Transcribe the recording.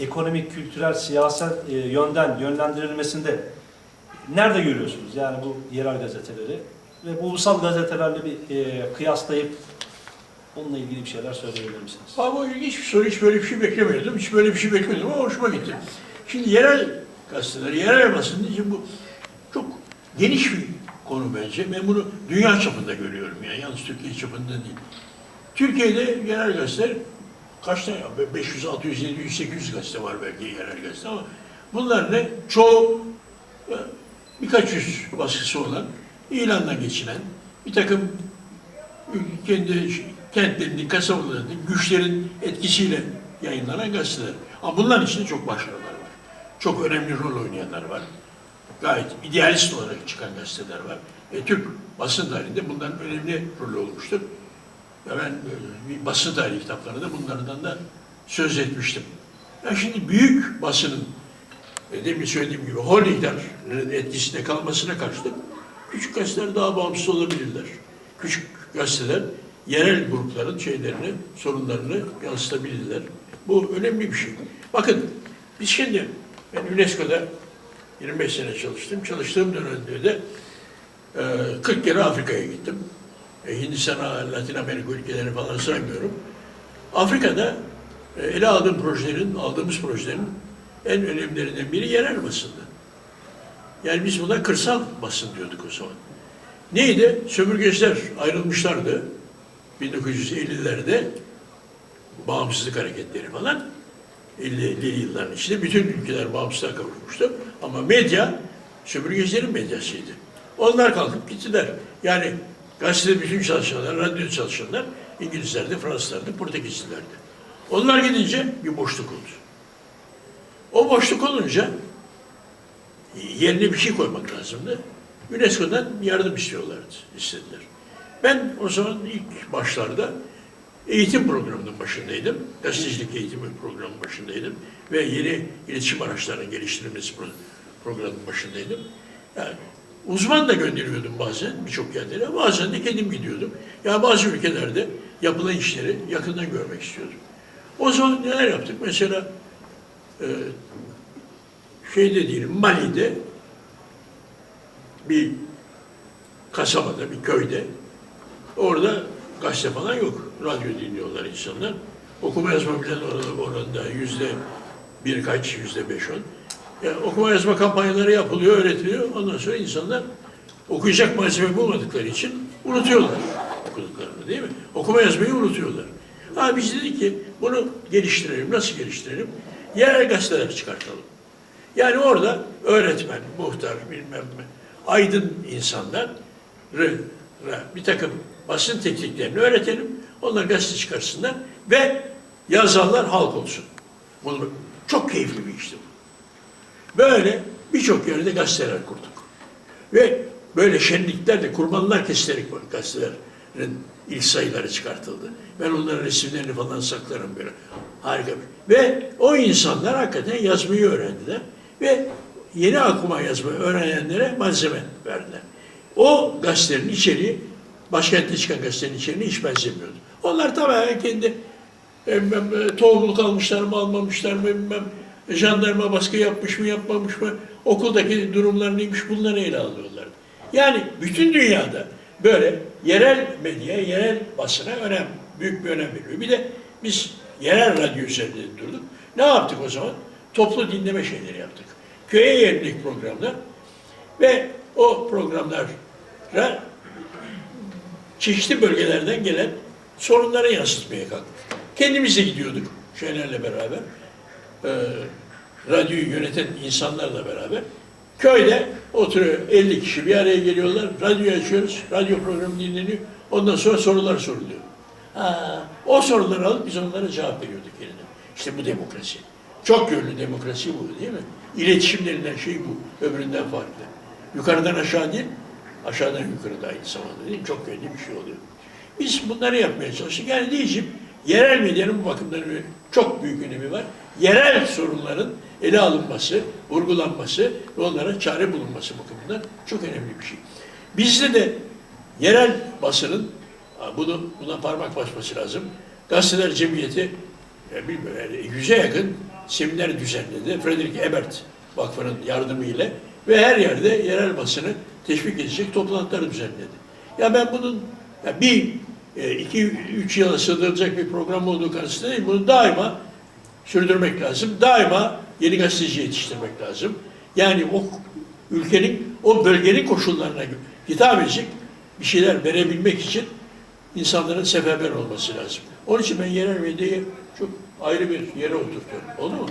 ekonomik, kültürel, siyasal e, yönden yönlendirilmesinde nerede görüyorsunuz? Yani bu yerel gazeteleri ve bu ulusal gazetelerle bir e, kıyaslayıp bununla ilgili bir şeyler söyleyebilir misiniz? Ama ilginç bir soru. Hiç böyle bir şey beklemiyordum. Hiç böyle bir şey beklemiyordum ama hoşuma gitti. Şimdi yerel gazeteler, yerel basın için bu çok geniş bir konu bence. Ben bunu dünya çapında görüyorum yani. Yalnız Türkiye çapında değil. Türkiye'de yerel gazeteler kaç tane? 500, 600, 700, 800 gazete var belki yerel gazete ama bunlar ne? Çoğu e, birkaç yüz baskısı olan, ilanla geçinen, bir takım kendi kentlerinin, kasabalarının, güçlerin etkisiyle yayınlanan gazeteler. Ama bunların içinde çok başarılar var. Çok önemli rol oynayanlar var. Gayet idealist olarak çıkan gazeteler var. E, Türk basın tarihinde bunların önemli rolü olmuştur. Ve ben e, bir basın tarihi kitaplarında bunlardan da söz etmiştim. Ya şimdi büyük basının e, demin söylediğim gibi holdinglerin etkisinde kalmasına karşılık küçük gazeteler daha bağımsız olabilirler. Küçük gazeteler yerel grupların şeylerini, sorunlarını yansıtabilirler. Bu önemli bir şey. Bakın biz şimdi ben UNESCO'da 25 sene çalıştım. Çalıştığım dönemde de e, 40 kere Afrika'ya gittim. E, Hindistan'a, Latin Amerika ülkeleri falan saymıyorum. Afrika'da e, ele aldığım projelerin, aldığımız projelerin en önemlilerinden biri yerel basındı. Yani biz buna kırsal basın diyorduk o zaman. Neydi? Sömürgeciler ayrılmışlardı. 1950'lerde bağımsızlık hareketleri falan 50'li yılların içinde bütün ülkeler bağımsızlığa kavuşmuştu. Ama medya sömürgecilerin medyasıydı. Onlar kalkıp gittiler. Yani gazetede bütün çalışanlar, radyo çalışanlar İngilizlerdi, Fransızlardı, Portekizlilerdi. Onlar gidince bir boşluk oldu. O boşluk olunca yerine bir şey koymak lazımdı. UNESCO'dan yardım istiyorlardı, istediler. Ben o zaman ilk başlarda eğitim programının başındaydım. Gazetecilik eğitimi programının başındaydım. Ve yeni iletişim araçlarının geliştirilmesi pro- programının başındaydım. Yani uzman da gönderiyordum bazen birçok yerlere. Bazen de kendim gidiyordum. Ya bazı ülkelerde yapılan işleri yakından görmek istiyordum. O zaman neler yaptık? Mesela e, şeyde diyelim Mali'de bir kasabada, bir köyde orada gazete falan yok. Radyo dinliyorlar insanlar. Okuma yazma bilen orada oranda yüzde birkaç, yüzde beş on. Yani okuma yazma kampanyaları yapılıyor, öğretiliyor. Ondan sonra insanlar okuyacak malzeme bulmadıkları için unutuyorlar okuduklarını değil mi? Okuma yazmayı unutuyorlar. Ha biz dedik ki bunu geliştirelim. Nasıl geliştirelim? Yerel gazeteler çıkartalım. Yani orada öğretmen, muhtar, bilmem ne, aydın insanlar bir takım basın tekniklerini öğretelim. Onlar gazete çıkarsınlar ve yazarlar halk olsun. Bunu çok keyifli bir işti bu. Böyle birçok yerde gazeteler kurduk. Ve böyle şenliklerle kurbanlar kesilerek gazetelerin ilk sayıları çıkartıldı. Ben onların resimlerini falan saklarım böyle. Harika bir. Ve o insanlar hakikaten yazmayı öğrendiler. Ve yeni okuma yazmayı öğrenenlere malzeme verdiler. O gazetenin içeriği başkentte çıkan gazetenin içeriğine hiç benzemiyordu. Onlar tamamen kendi e, tohumluk almışlar mı almamışlar mı bilmem jandarma baskı yapmış mı yapmamış mı okuldaki durumlar neymiş bunları ele alıyorlardı. Yani bütün dünyada böyle yerel medya, yerel basına önem, büyük bir önem veriyor. Bir de biz yerel radyo üzerinde durduk. Ne yaptık o zaman? Toplu dinleme şeyleri yaptık. Köye yönelik programlar ve o programlara çeşitli bölgelerden gelen sorunları yansıtmaya kalktık. Kendimiz de gidiyorduk şeylerle beraber. E, radyoyu yöneten insanlarla beraber. Köyde oturuyor 50 kişi bir araya geliyorlar. Radyo açıyoruz. Radyo programı dinleniyor. Ondan sonra sorular soruluyor. Ha, o soruları alıp biz onlara cevap veriyorduk yeniden. İşte bu demokrasi. Çok yönlü demokrasi bu değil mi? İletişim denilen şey bu. Öbüründen farklı. Yukarıdan aşağı değil, aşağıdan yukarı da aynı zamanda değil? Çok yönlü bir şey oluyor. Biz bunları yapmaya çalıştık. Yani diyeceğim, yerel medyanın bu bakımdan çok büyük önemi var. Yerel sorunların ele alınması, vurgulanması ve onlara çare bulunması bakımından çok önemli bir şey. Bizde de yerel basının bunu buna parmak basması lazım. Gazeteler Cemiyeti e, yani yüze yakın seminer düzenledi. Frederick Ebert Vakfı'nın yardımıyla ve her yerde yerel basını teşvik edecek toplantılar düzenledi. Ya ben bunun ya bir, e, iki, üç yıla sığdırılacak bir program olduğu karşısında değil, bunu daima sürdürmek lazım. Daima yeni gazeteci yetiştirmek lazım. Yani o ülkenin, o bölgenin koşullarına hitap edecek bir şeyler verebilmek için insanların seferber olması lazım. Onun için ben yerel medyayı çok ayrı bir yere oturtuyorum. Oldu mu?